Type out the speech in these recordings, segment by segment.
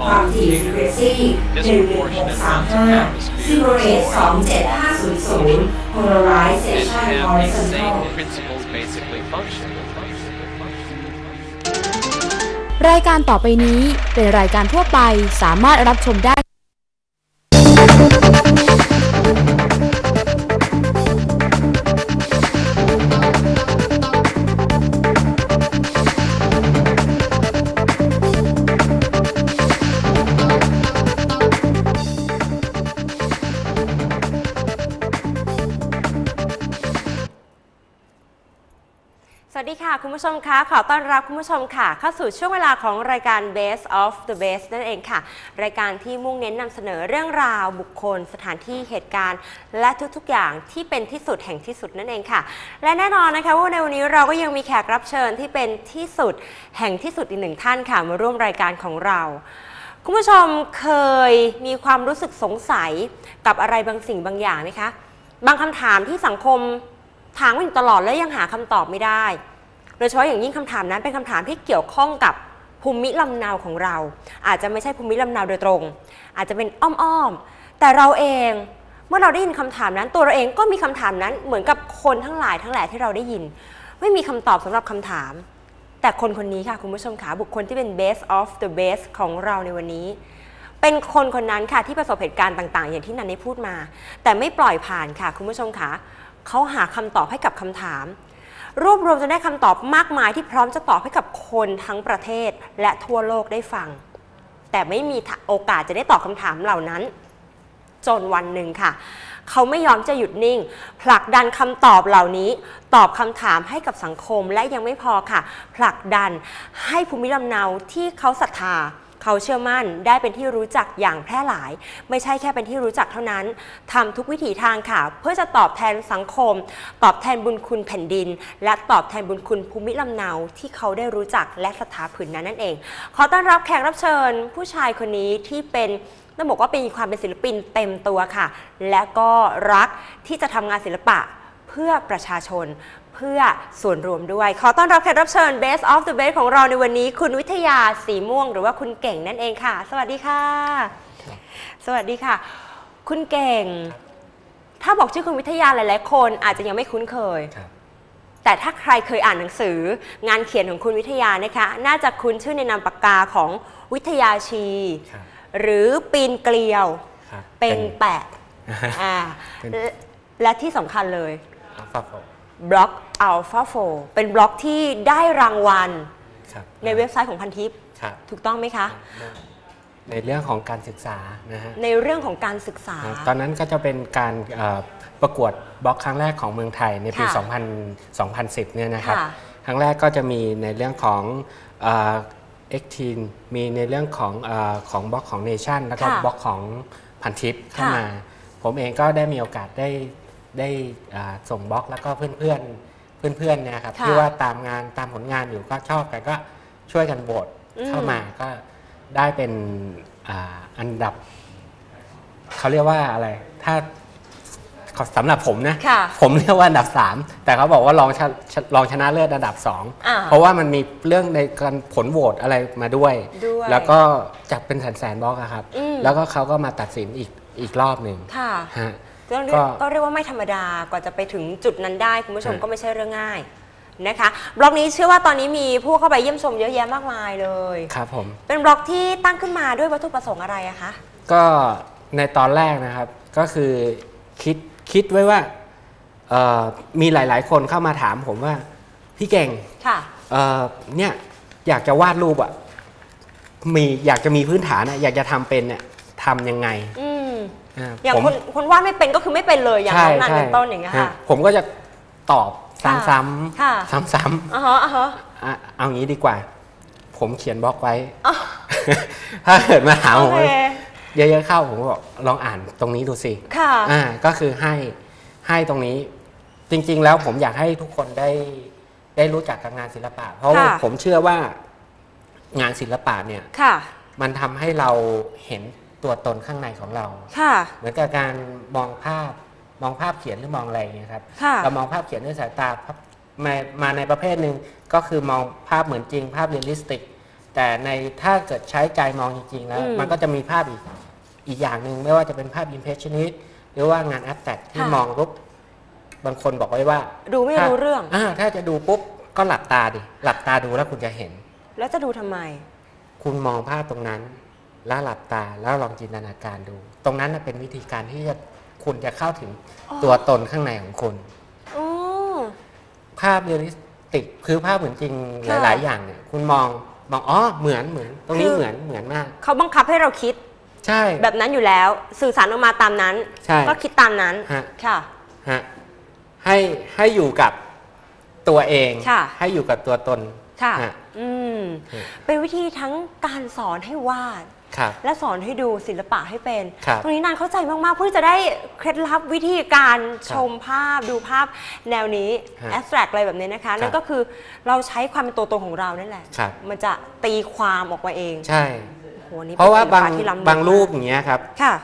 ความถี่ frequency 11635ซึ่งบริเวณ27500 polarization horizontal รายการต่อไปนี้เป็นรายการทั่วไปสามารถรับชมได้ คุณผู้ชมคะขอต้อนรับคุณผู้ชมค่ะ เข้าสู่ช่วงเวลาของรายการ Best of the Best นั่นเองค่ะ รายการที่มุ่งเน้นนำเสนอเรื่องราวบุคคล สถานที่เหตุการณ์ และทุกๆอย่างที่เป็นที่สุดแห่งที่สุดนั่นเองค่ะ และแน่นอนนะคะว่าในวันนี้เราก็ยังมีแขกรับเชิญที่เป็นที่สุดแห่งที่สุดอีกหนึ่งท่านค่ะ มาร่วมรายการของเราคุณผู้ชมเคยมีความรู้สึกสงสัยกับอะไรบางสิ่งบางอย่างไหมคะ บางคำถามที่สังคมถามมาอยู่ตลอดและยังหาคำตอบไม่ได้ โดยเฉพาะอย่างยิ่งคำถามนั้นเป็นคำถามที่เกี่ยวข้องกับภูมิลำเนาของเรา อาจจะไม่ใช่ภูมิลำเนาโดยตรง อาจจะเป็นอ้อมๆแต่เราเองเมื่อเราได้ยินคำถามนั้น ตัวเราเองก็มีคำถามนั้นเหมือนกับคนทั้งหลายทั้งแหล่ที่เราได้ยิน ไม่มีคำตอบสำหรับคำถาม แต่คนคนนี้ค่ะคุณผู้ชมค่ะบุคคลที่เป็น best of the best ของเราในวันนี้ เป็นคนคนนั้นค่ะที่ประสบเหตุการณ์ต่าง ๆ อย่างที่นันได้พูดมา แต่ไม่ปล่อยผ่านค่ะคุณผู้ชมค่ะเขาหาคำตอบให้กับคำถาม รวบรวมจนได้คำตอบมากมายที่พร้อมจะตอบให้กับคนทั้งประเทศและทั่วโลกได้ฟัง แต่ไม่มีโอกาสจะได้ตอบคำถามเหล่านั้น จนวันหนึ่งค่ะ เขาไม่ยอมจะหยุดนิ่ง ผลักดันคำตอบเหล่านี้ ตอบคำถามให้กับสังคมและยังไม่พอค่ะ ผลักดันให้ภูมิลำเนาที่เขาศรัทธา เขาเชื่อมั่นได้เป็นที่รู้จักอย่างแพร่หลาย ไม่ใช่แค่เป็นที่รู้จักเท่านั้นทำทุกวิถีทางค่ะ เพื่อจะตอบแทนสังคม ตอบแทนบุญคุณแผ่นดิน และตอบแทนบุญคุณภูมิลำเนาที่เขาได้รู้จักและศรัทธาผืนนั้นนั่นเอง ขอต้อนรับแขกรับเชิญ ผู้ชายคนนี้ที่เป็นต้องบอกว่าเป็นความเป็นศิลปินเต็มตัวค่ะ และก็รักที่จะทำงานศิลปะเพื่อประชาชน พื่อส่วนรวมด้วย ขอต้อนรับแขกรับเชิญ Best of the Best ของเราในวันนี้ คุณวิทยาสีม่วง หรือว่าคุณเก่งนั่นเองค่ะ สวัสดีค่ะ สวัสดีค่ะ คุณเก่ง ถ้าบอกชื่อคุณวิทยาหลาย ๆ คนอาจจะยังไม่คุ้นเคยครับแต่ถ้าใครเคยอ่านหนังสือ งานเขียนของคุณวิทยานะคะ น่าจะคุ้นชื่อในนามปากกาของวิทยาชีครับหรือปีนเกลียวครับเป็นแปะอ่าเป็นและและที่สำคัญเลยอัลฟาโฟ บล็อก Alpha 4เป็นบล็อกที่ได้รางวัล ครับในเว็บไซต์ของพันทิป ครับ ถูกต้องไหมคะ ในเรื่องของการศึกษานะฮะในเรื่องของการศึกษา ตอนนั้นก็จะเป็นการเอ่อประกวดบล็อกครั้งแรกของเมืองไทยในปี ค่ะ2000 2010 เนี่ยนะครับ ค่ะ ครั้งแรกก็จะมีในเรื่องของเอ็กทีนมีในเรื่องของเออของบล็อกของเนชั่นแล้วก็ค่ะบล็อกของพันทิปเข้าค่ะมา ผมเองก็ได้มีโอกาสได้ ได้อ่าส่งบล็อกแล้วก็เพื่อนๆเพื่อนๆเนี่ยครับค่ะที่ว่าตามงานตามผลงานอยู่ก็ชอบกันก็ช่วยกันโหวตอืม เข้ามาก็ได้เป็นอาอันดับเขาเรียกว่าอะไร ถ้าสำหรับผมนะ ค่ะ ผมเรียกว่าอันดับ 3 แต่เขาบอกว่ารองชนะรองชนะเลิศอันดับ อ่า2 เพราะว่ามันมีเรื่องในการผลโหวตอะไรมาด้วย ด้วยแล้วก็จากเป็นแสนแสนๆบล็อกอะครับ อืม แล้วก็เขาก็มาตัดสินอีกอีกรอบหนึ่งค่ะ ฮะ ก็เรียก็กก็เรียกว่าไม่ธรรมดากว่าจะไปถึงจุดนั้นได้ คุณผู้ชมฮะก็ไม่ใช่เรื่องง่ายนะคะ บล็อกนี้เชื่อว่าตอนนี้มีผู้เข้าไปเยี่ยมชมเยอะแยะมากมายเลย ครับผม เป็นบล็อกที่ตั้งขึ้นมาด้วยวัตถุประสงค์อะไรอะคะ ก็ในตอนแรกนะครับก็คือคิดคิดไว้ว่าเอ่อมีหลาย ๆ คนเข้ามาถามผมว่า พี่เก่งค่ะ เอ่อเนี่ยอยากจะวาดรูปอะมีอยากจะมีพื้นฐานอะอยากจะทำเป็นเนี่ยทำยังไง อืม อ่าอย่างผมคนคนวาดไม่เป็นก็คือไม่เป็นเลยอย่างใช่น้องนันใช่เป็นต้นอย่างเงี้ยฮะค่ะ ผมก็จะตอบค่ะซ้ำค่ะ ๆซ้ำอ่าฮะอ่าฮะๆอะเอางี้ดีกว่า ผมเขียนบล็อกไว้อ๋อถ้าเกิดมาถามผโอมเคเยอะๆเข้าผมก็บอกลองอ่านตรงนี้ดูสิ ค่ะ อ่าก็คือให้ให้ตรงนี้จริงๆ แล้วผมอยากให้ทุกคนได้ได้รู้จักกับงานศิลปะ เพราะว่าค่ะ ผมเชื่อว่างานศิลปะเนี่ย ค่ะ มันทำให้เราเห็น ตัวตนข้างในของเรา ค่ะ เหมือนกับการมองภาพมองภาพเขียนหรือมองอะไรอย่างเงี้ยครับค่ะ เรามองภาพเขียนด้วยสายตาพับมามาในประเภทหนึ่งก็คือมองภาพเหมือนจริง ภาพเรียลลิสติก แต่ในถ้าเกิดใช้ใจมองจริง ๆ แล้ว อืมมันก็จะมีภาพอีกอีกอย่างหนึ่งไม่ว่าจะเป็นภาพ impressionist หรือว่างานแอ s แ r กที่ค่ะ มองปุ๊บบางคนบอกไว้ว่าดูไม่ถ้ารู้เรื่องอ่าถ้าจะดูปุ๊บก็หลับตาดิหลับตาดูแล้วคุณจะเห็น แล้วจะดูทำไม คุณมองภาพตรงนั้น แล้วหลับตาแล้วลองจินตนาการดู ตรงนั้นน่ะเป็นวิธีการที่จะคุณจะเข้าถึงอ๋อตัวตนข้างในของคุณอ๋อภาพเรียลลิสติกคือภาพเหมือนจริงหค่ะลาย ๆ อย่างเนี่ยคุณมองมองอ๋อเหมือนเหมือน ตรงนี้คือเหมือนเหมือนมาก เขาบังคับให้เราคิด ใช่ แบบนั้นอยู่แล้วสื่อสารออกมาตามนั้น ใช่ ก็คิดตามนั้นฮะค่ะฮะให้ให้อยู่กับตัวเองค่ะให้อยู่กับตัวตน ค่ะฮะอืมฮะเป็นวิธีทั้งการสอนให้วาด ครับและสอนให้ดูศิลปะให้เป็น ครับตรงนี้นานเข้าใจมาก ๆ เพื่อจะได้เคล็ดลับวิธีการชมภาพดูภาพแนวนี้ฮะแอ s แ r รกอะไรแบบนี้นะคะ นั่นก็คือเราใช้ความเป็นตัวตนของเรานั่นแหละ ครับ มันจะตีความออกมาเองใช่โหนี่เพราะว่าป็นศิลบางปที่ล้ำลึกบางรูปมอย่างเงี้ยครับกค่ะ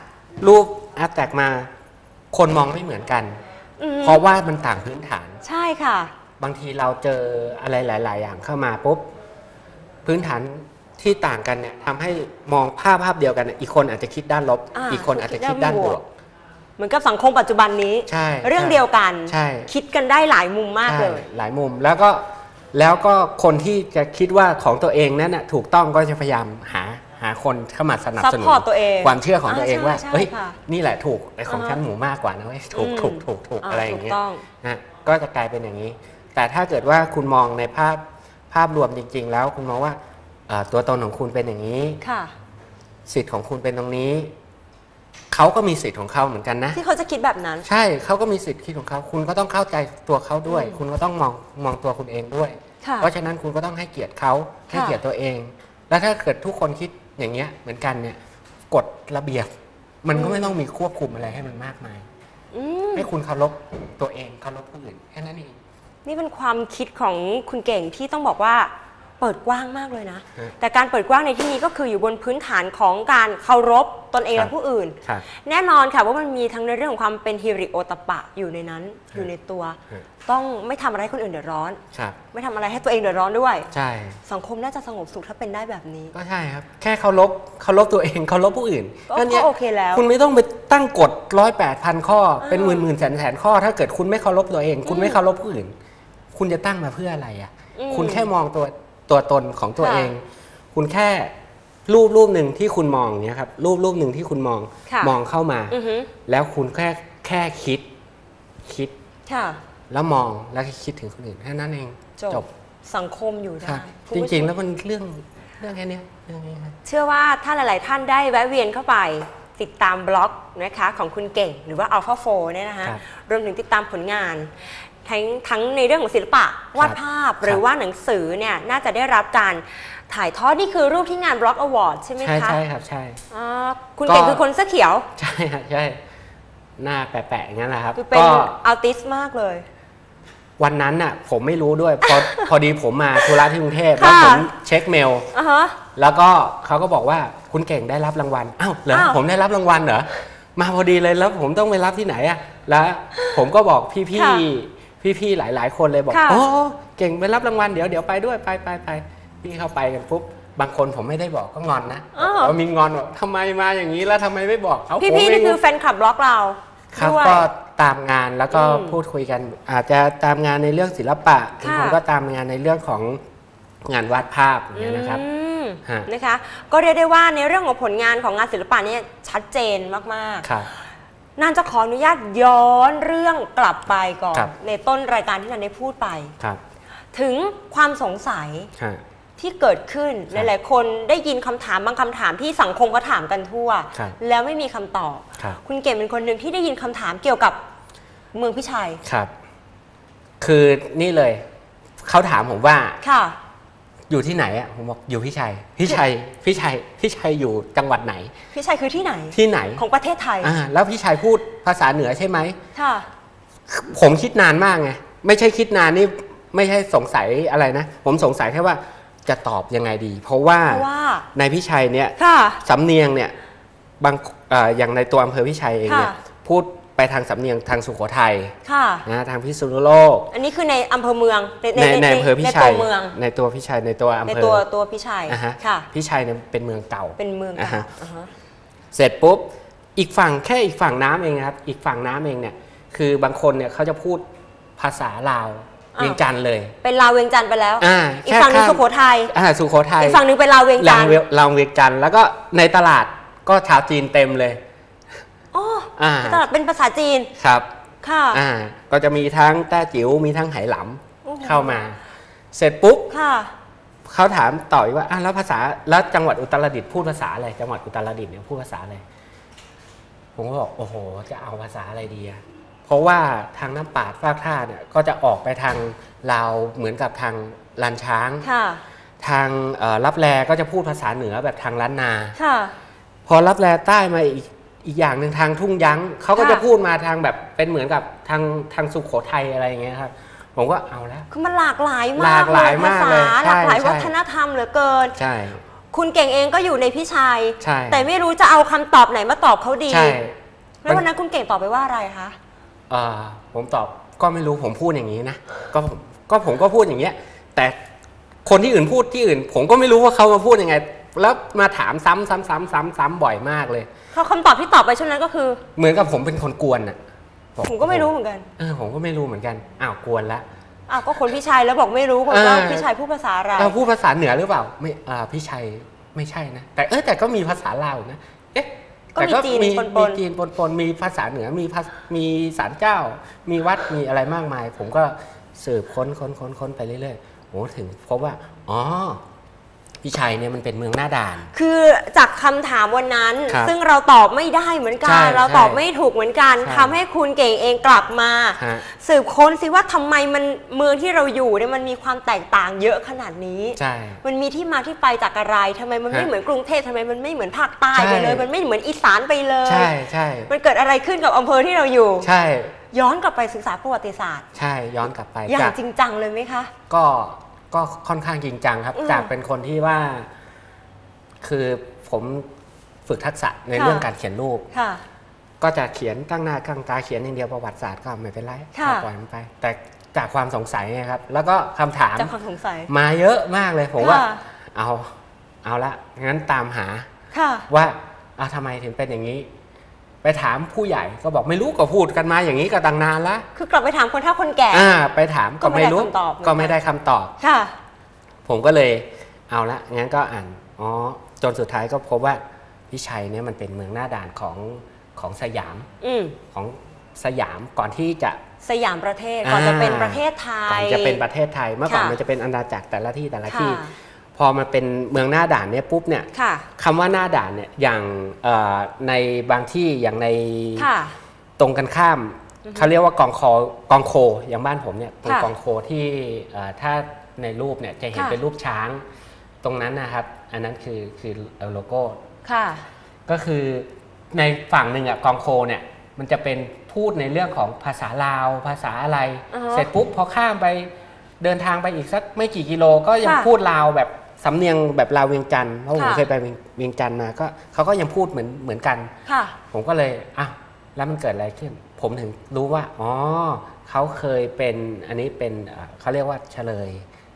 รูปแอปแตกมาคนมองไม่เหมือนกัน อืมเพราะว่ามันต่างพื้นฐาน ใช่ค่ะ บางทีเราเจออะไรหลาย ๆ อย่างเข้ามาปุ๊บ พื้นฐาน ที่ต่างกันเนี่ยทำให้มองภาพภาพเดียวกันเนี่ยอีกคนอาจจะคิดด้านลบ อ่าอีกคนอาจจะคิดด้านบวก เหมือนกับสังคมปัจจุบันนี้ ใช่เรื่องใช่เดียวกัน ใช่ คิดกันได้หลายมุมมากใช่เลยหลายมุมแล้วก็แล้วก็คนที่จะคิดว่าของตัวเองนั้นน่ะถูกต้องก็จะพยายามหาหาคนเข้ามาสนับสนุน Support ตัวเองความเชื่อของตัวเองอ่าว่าใช่เฮ้ยค่ะนี่แหละถูกแต่ของอ่าฮะฉันหมูมากกว่านะเว้ยถูกอืมถูกถูกถูกอ่าอะไรอย่างเงี้ยถูกต้อง นะก็จะกลายเป็นอย่างนี้ แต่ถ้าเกิดว่าคุณมองในภาพภาพรวมจริง ๆ แล้วคุณมองว่าเอ่อ ตัวตนของคุณเป็นอย่างนี้ค่ะ สิทธิ์ของคุณเป็นตรงนี้ เขาก็มีสิทธิ์ของเขาเหมือนกันนะ ที่เขาจะคิดแบบนั้น ใช่เขาก็มีสิทธิ์คิดของเขา คุณก็ต้องเข้าใจตัวเขาด้วยอืมคุณก็ต้องมองมองตัวคุณเองด้วยค่ะเพราะฉะนั้นคุณก็ต้องให้เกียรติเขาให้ค่ะเกียรติตัวเอง แล้วถ้าเกิดทุกคนคิดอย่างเงี้ยเหมือนกันเนี่ยกฎระเบียบ มันก็ไม่ต้องมีควบคุมอะไรให้มันมากมายอืมให้คุณเคารพตัวเองเคารพผู้อื่นแค่นั้นเองนี่เป็นความคิดของคุณเก่งที่ต้องบอกว่า เปิดกว้างมากเลยนะฮะแต่การเปิดกว้างในที่นี้ก็คืออยู่บนพื้นฐานของการเคารพตนเองครัและบผู้อื่นครับแน่นอนค่ะว่ามันมีทั้งในเรื่องของความเป็นฮิริโอตปปะอยู่ในนั้นอยู่ในตัวฮะต้องไม่ทำอะไรให้คนอื่นเดือดร้อนครับไม่ทำอะไรให้ตัวเองเดือดร้อนด้วย ใช่ สังคมน่าจะสงบสุขถ้าเป็นได้แบบนี้ ก็ใช่ครับ แค่เคารพเคารพตัวเองเคารพผู้อื่นก็แค่นี้ยก็โอเคแล้ว คุณไม่ต้องไปตั้งกฎร้อยแปดพันข้อเป็นอ่าหมื่นหมื่นแสนแสนข้อ ถ้าเกิดคุณไม่เคารพตัวเอง คุณอืมไม่เคารพผู้อื่น คุณจะตั้งมาเพื่ออะไรอะอืมคุณแค่มองตัว ตัวตนของตัวค่ะเอง คุณแค่รูปรูปหนึ่งที่คุณมองเนี้ยครับรูปรูปหนึ่งที่คุณมองค่ะมองเข้ามาอือฮึแล้วคุณแค่แค่คิดคิดค่ะแล้วมองแล้วก็คิดถึงคนอื่นแค่นั้นเองจบสังคมอยู่คได้รับคุณจผู้ชมริง ๆ แล้วมันเรื่องเรื่องแค่เนี้ยเรื่องนี้ครับเชื่อว่าถ้าหลาย ๆ ท่านได้แวะเวียนเข้าไปติดตามบล็อกนะคะของคุณเก่งหรือว่า Alpha 4เนี่ยนะคะครับรวมถึงติดตามผลงาน ทั้งทั้งในเรื่องของศิลปะวาดภาพครับหรือว่าหนังสือเนี่ยน่าจะได้รับการถ่ายทอดนี่คือรูปที่งานบล็อกอวอร์ดใช่ไหมใช่คะใช่ครับใช่อ่าคุณเก่งก็คือคนเสื้อเขียว ใช่ครับใช่หน้าแปะๆอย่างนั้นแหละครับคือเป็นก็อัลติสมากเลย วันนั้นน่ะ ผมไม่รู้ด้วย พอพอดีผมมาธุระที่กรุงเทพค่ะแล้วผมเช็คเมลอะฮะแล้วก็เขาก็บอกว่าคุณเก่งได้รับรางวัลอ้าวเหรออ้าวผมได้รับรางวัลเหรอมาพอดีเลยแล้วผมต้องไปรับที่ไหนอะแล้วผมก็บอกพี่ค่ะๆ พี่ๆหลาย ๆ คนเลยบอกค่ะโอ้เก่งไปรับรางวัลเดี๋ยวเดี๋ยวไปด้วยไปไปไปพี่เข้าไปกันปุ๊บบางคนผมไม่ได้บอกก็งอนนะอ้าว ว่ามีงอนบอกทำไมมาอย่างนี้แล้วทำไมไม่บอกเอาผมพี่ๆเง นี่คือแฟนคลับบล็อกเราครับด้วย ก็ตามงานแล้วก็อืมพูดคุยกัน อาจจะตามงานในเรื่องศิลปะค่ะ ผมก็ตามงานในเรื่องของงานวาดภาพอย่างเงี้ยนะครับ อืมฮะ นะคะ ก็เรียกได้ว่าในเรื่องของผลงานของงานศิลปะเนี่ยชัดเจนมากครับๆ นานจะขออนุญาตย้อนเรื่องกลับไปก่อน ครับ ในต้นรายการที่นันได้พูดไป ครับถึงความสงสัยฮะ ที่เกิดขึ้นคหรับลายๆ คนได้ยินคำถามบางคำถามที่สังคมเขาถามกันทั่ว ครับแล้วไม่มีคำตอบครับคุณเก่งเป็นคนหนึ่งที่ได้ยินคำถามเกี่ยวกับเมืองพิชัยครับ คือนี่เลย เขาถามผมว่า ค่ะ อยู่ที่ไหนอะผมบอกอยู่พี่ชัยพี่ชัยพี่ชัยพี่ชัยอยู่จังหวัดไหนพิชัยคือที่ไหนที่ไหนของประเทศไทยอ่าแล้วพี่ชัยพูดภาษาเหนือใช่ไหมค่ะผมคิดนานมากไงไม่ใช่คิดนานนี่ไม่ใช่สงสัยอะไรนะ ผมสงสัยแค่ว่าจะตอบยังไงดี เพราะว่าเพราะว่าในพี่ชัยเนี่ยค่ะสำเนียงเนี่ยบางเอ่ออย่างในตัวอำเภอพิชัยเองเนี่ยค่ะพูด ไปทางสำเนียงทางสุโขทัยค่ะ นะทางพิษณุโลก อันนี้คือในอำเภอเมือง ในในอำเภอพิในชัตัวยเมือง ในตัวพิชัยในตัวอำในเภอตัวตัวพิชัยอ่าฮะค่ะพิชัยเนี่ยเป็นเมืองเก่าเป็นเมืองอ่าเก่าฮะอ่าฮะเสร็จปุ๊บอีกฝั่งแค่อีกฝั่งน้ำเองนะครับอีกฝั่งน้ำเองเนี่ยคือบางคนเนี่ยเขาจะพูดภาษาลาวเวียงจันทร์เลย เป็นลาวเวียงจันทร์ไปแล้วอ่าอีกฝั่งหนึงแค่ข้ามสุโขทัยอ่าสุโขทัยอีกฝั่งหนึงเป็นลาวเวียงจัลานวทร์เวียลาวเวียงจันทร์แล้วก็ในตลาดก็ชาวจีนเต็มเลย อ๋ออ่าตลาดเป็นภาษาจีน ครับ ค่ะ อ่า ก็จะมีทั้งแต้จิ๋ว มีทั้งไหหลโอ้โหำเข้ามา เสร็จปุ๊บค่ะ เขาถามต่ออีกว่าอะแล้วภาษา แล้วจังหวัดอุตรดิตถ์พูดภาษาอะไร จังหวัดอุตรดิตถ์เนี่ยพูดภาษาอะไร ผมก็บอก โอ้โห จะเอาภาษาอะไรดีอะเพราะว่าทางน้ำปาดฟากท่าเนี่ย ก็จะออกไปทางลาวเหมือนกับทางลานช้าง ค่ะ ทางเอ่อรับแลก็จะพูดภาษาเหนือแบบทางล้านนา ค่ะ พอรับแลใต้มาอีก อีกอย่างหนึ่งทางทุ่งยั้งเขาก็ค่ะจะพูดมาทางแบบเป็นเหมือนกับทางทางสุโขทัยอะไรอย่างเงี้ยครับผมก็เอาแล้วคือมันหลากหลายหมากลากหลายมากเลยภษใช่หลากหลายใช่วัฒนธรรมเหลือเกิน ใช่ คุณเก่งเองก็อยู่ในพี่ชัยใช่แต่ไม่รู้จะเอาคำตอบไหนมาตอบเขาดีใช่แล้ววันนั้นคุณเก่งตอบไปว่าอะไรคะเอ่อผมตอบก็ไม่รู้ผมพูดอย่างนี้นะก็ผมก็ผมก็พูดอย่างเงี้ย แต่คนที่อื่นพูดที่อื่น ผมก็ไม่รู้ว่าเขามาพูดยังไง แล้วมาถามซ้ำซ้ำซ้ำซ้ำซ้ำบ่อยมากเลย เขาคำตอบที่ตอบไปช่วงนั้นก็คือ เหมือนกับผมเป็นคนกวนอะบอผมก็ไม่รู้เหมือนกันเออผมก็ไม่รู้เหมือนกันอ้าวกวนละ อ้าวก็คนพี่ชัยแล้วบอกไม่รู้คนเออว่าพี่ชัยพูดภาษาอะไร เราพูดภาษาเหนือหรือเปล่าไม่อ่าพี่ชัยไม่ใช่นะ แต่เออแต่ก็มีภาษาลาวนะเอ๊ะก็แต่มีจีนมีปนมีๆจีนปนปนๆมีภาษาเหนือมีภาษมีศาลเจ้า มีวัดมีอะไรมากมาย ผมก็สืบค้นค้นค้นค้นไปเรื่อยๆโอ้ถึงพบว่าอ๋อ พี่ชัยเนี่ยมันเป็นเมืองหน้าด่าน คือจากคำถามวันนั้น ครับซึ่งเราตอบไม่ได้เหมือนกัใช่น เราตอบไม่ถูกเหมือนกันใช่ ทำให้คุณเก่งเองกลับมา ฮะสืบค้นสิว่าทำไมมันเมืองที่เราอยู่เนี่ยมันมีความแตกต่างเยอะขนาดนี้ ใช่ มันมีที่มาที่ไปจากอะไรทำไมมันไม่ฮะเหมือนกรุงเทพทำไมมันไม่เหมือนภาคใต้ใช่ไปเลยมันไม่เหมือนอีสานไปเลย ใช่ใช่มันเกิดอะไรขึ้นกับอำเภอที่เราอยู่ ใช่ย้อนกลับไปศึกษาประวัติศาสตร์ ใช่ย้อนกลับไปอย่าจางกจริงจังเลยไหมคะ ก็ ก็ค่อนข้างจริงจังครับอืมจากเป็นคนที่ว่า คือผมฝึกทักษะในค่ะเรื่องการเขียนรูปค่ะก็จะเขียนตั้งหน้าตั้งตาเขียนอย่างเดียวประวัติศาสตร์ก็ไม่เป็นไรค่ะก็ปล่อยมันไป แต่จากความสงสัยไงครับ แล้วก็คำถามจากความสงสัยมาเยอะมากเลย ผมว่าค่ะเอาเอาละงั้นตามหาค่ะว่าเอาทำไมถึงเป็นอย่างนี้ ไปถามผู้ใหญ่ก็บอกไม่รู้ก็พูดกันมาอย่างนี้ก็ตั้งนานละคือกลับไปถามคนเฒ่าคนแก่อ่าไปถามก็ก็ไม่ไม่ได้รู้คำตอบเหมือนกันก็ไม่ได้คำตอบค่ะ ผมก็เลยเอาละงั้นก็อ่านอ๋อจนสุดท้ายก็พบว่าพิชัยเนี่ยมันเป็นเมืองหน้าด่านของของสยามอืมของสยามก่อนที่จะสยามประเทศก่อนจะเป็นประเทศไทก่อนยจะเป็นประเทศไทยเมื่อก่อนค่ะมันจะเป็นอาณาจักรแต่ละที่แต่ละค่ะที่ พอมาเป็นเมืองหน้าด่านเนี่ยปุ๊บเนี่ยค่ะคำว่าหน้าด่านเนี่ยอย่างเอ่อในบางที่อย่างในค่ะตรงกันข้ามเขาเรียกว่ากองคอกองโคอย่างบ้านผมเนี่ยตรงค่ะกองโคที่เอ่อถ้าในรูปเนี่ยจะเห็นค่ะเป็นรูปช้าง ตรงนั้นนะครับ อันนั้นคือคือโลโก้ค่ะก็คือในฝั่งหนึ่งอะกองโคเนี่ยมันจะเป็นพูดในเรื่องของภาษาลาวภาษาอะไรอ่าฮะเสร็จปุ๊บพอข้ามไปเดินทางไปอีกสักไม่กี่กิโลก็ยังค่ะพูดลาวแบบ สำเนียงแบบลาวเวียงจันทร์เพราะผมค่ะเคยไปเวียงเวียงจันทร์มาก็เขาก็ยังพูดเหมือนเหมือนกันค่ะผมก็เลยอ้าวแล้วมันเกิดอะไรขึ้น ผมถึงรู้ว่าอ๋อเขาเคยเป็นอันนี้เป็นเอ่อเขาเรียกว่าเฉลย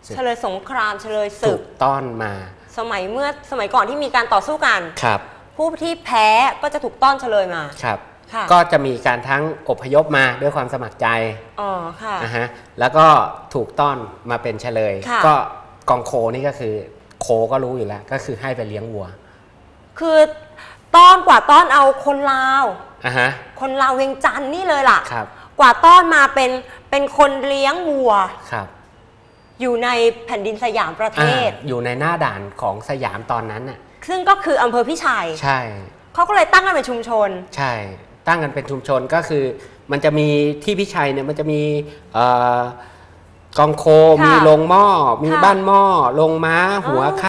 ศึกเฉลยสงครามเฉลยศึถูกกต้อนมา สมัยเมื่อสมัยก่อนที่มีการต่อสู้กันครับ ผู้ที่แพ้ก็จะถูกต้อนเฉลยมาครับค่ะก็จะมีการทั้งอพยพมาด้วยความสมัครใจอ๋อค่ะนะฮะแล้วก็ถูกต้อนมาเป็นเฉลยค่ะก็กองโคนี่ก็คือ โคก็รู้อยู่แล้วก็คือให้ไปเลี้ยงวัวคือต้อนกว่าต้อนเอาคนลาว อะฮะคนลาวเวียงจันทร์นี่เลยล่ะ ครับกว่าต้อนมาเป็นเป็นคนเลี้ยงวัว ครับอยู่ในแผ่นดินสยามประเทอ่าศ อยู่ในหน้าด่านของสยามตอนนั้นน่ะซึ่งก็คืออำเภอพิชัยใช่ เขาก็เลยตั้งกันเป็นชุมชน ใช่ ตั้งกันเป็นชุมชนก็คือ มันจะมีที่พิชัยเนี่ยมันจะมีเอ่อ กองโคค่ะมีโรงหม้อมีค่ะบ้านหม้อโรงม้าหัวอ๋อข้าว